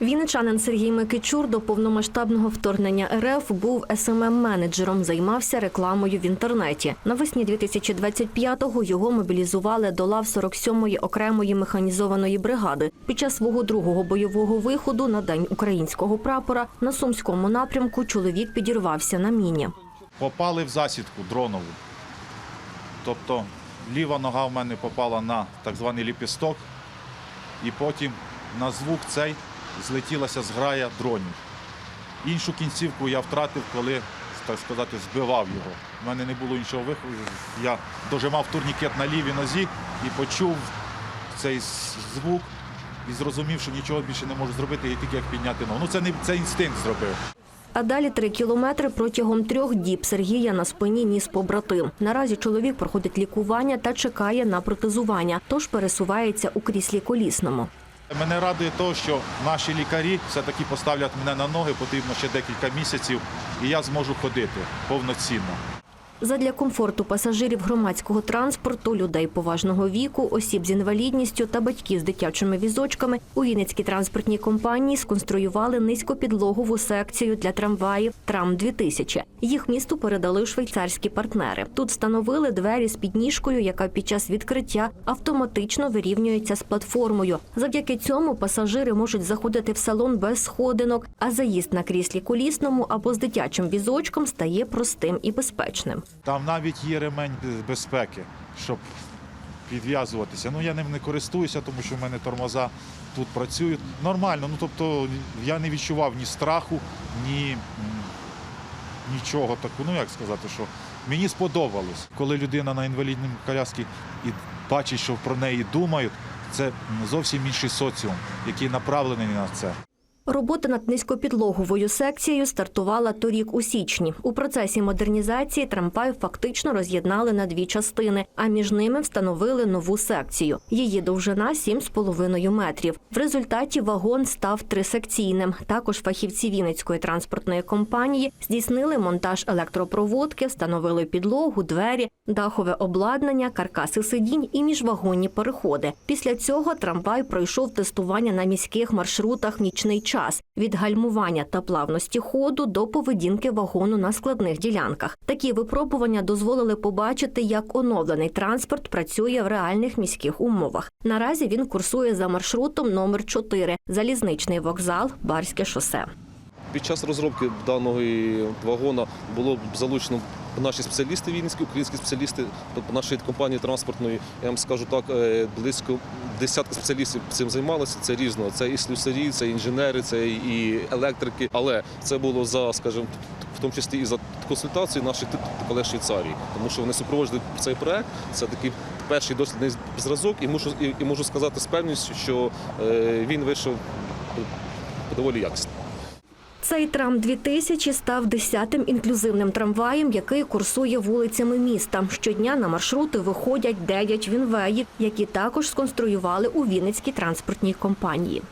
Вінничанин Сергій Микичур до повномасштабного вторгнення РФ був СММ-менеджером, займався рекламою в інтернеті. Навесні 2025-го його мобілізували до лав 47-ї окремої механізованої бригади. Під час свого другого бойового виходу на день українського прапора на сумському напрямку чоловік підірвався на міні. Попали в засідку дронову. Тобто ліва нога в мене попала на так званий ліпісток, і потім на звук цей злетілася зграя дронів. Іншу кінцівку я втратив, коли, так сказати, збивав його. У мене не було іншого виходу. Я дожимав турнікет на лівій нозі і почув цей звук і зрозумів, що нічого більше не можу зробити, і тільки як підняти ногу. Ну це не це інстинкт зробив. А далі три кілометри протягом трьох діб Сергія на спині ніс побратим. Наразі чоловік проходить лікування та чекає на протезування, тож пересувається у кріслі колісному. Мене радує те, що наші лікарі все-таки поставлять мене на ноги, потрібно ще декілька місяців, і я зможу ходити повноцінно. Задля комфорту пасажирів громадського транспорту, людей поважного віку, осіб з інвалідністю та батьків з дитячими візочками у Вінницькій транспортній компанії сконструювали низькопідлогову секцію для трамваїв Трам 2000 Їх місту передали швейцарські партнери. Тут встановили двері з підніжкою, яка під час відкриття автоматично вирівнюється з платформою. Завдяки цьому пасажири можуть заходити в салон без сходинок, а заїзд на кріслі колісному або з дитячим візочком стає простим і безпечним. Там навіть є ремень безпеки, щоб підв'язуватися. Ну я ним не користуюся, тому що в мене тормоза тут працюють. Нормально, ну тобто я не відчував ні страху, ні нічого такого. Ну як сказати, що мені сподобалось, коли людина на інвалідній коляскі і бачить, що про неї думають. Це зовсім інший соціум, який направлений на це. Робота над низькопідлоговою секцією стартувала торік у січні. У процесі модернізації трамвай фактично роз'єднали на дві частини, а між ними встановили нову секцію. Її довжина 7,5 метрів. В результаті вагон став трисекційним. Також фахівці Вінницької транспортної компанії здійснили монтаж електропроводки, встановили підлогу, двері, дахове обладнання, каркаси сидінь і міжвагонні переходи. Після цього трамвай пройшов тестування на міських маршрутах нічний час від гальмування та плавності ходу до поведінки вагону на складних ділянках. Такі випробування дозволили побачити, як оновлений транспорт працює в реальних міських умовах. Наразі він курсує за маршрутом номер 4 залізничний вокзал, Барське шосе. Під час розробки даного вагона було залучено наші спеціалісти вінницькі, українські спеціалісти тобто нашої компанії транспортної. Я вам скажу так, е, близько десятки спеціалістів цим займалися. Це різно. Це і слюсарі, це і інженери, це і електрики. Але це було за, скажімо, в тому числі і за консультації наших колег Швейцарії, тому що вони супроводжують цей проект. Це такий перший дослідний зразок, і можу і, і можу сказати з певністю, що е, він вийшов доволі якісно. Цей трам 2000 став десятим інклюзивним трамваєм, який курсує вулицями міста. Щодня на маршрути виходять 9 вінвеїв, які також сконструювали у Вінницькій транспортній компанії.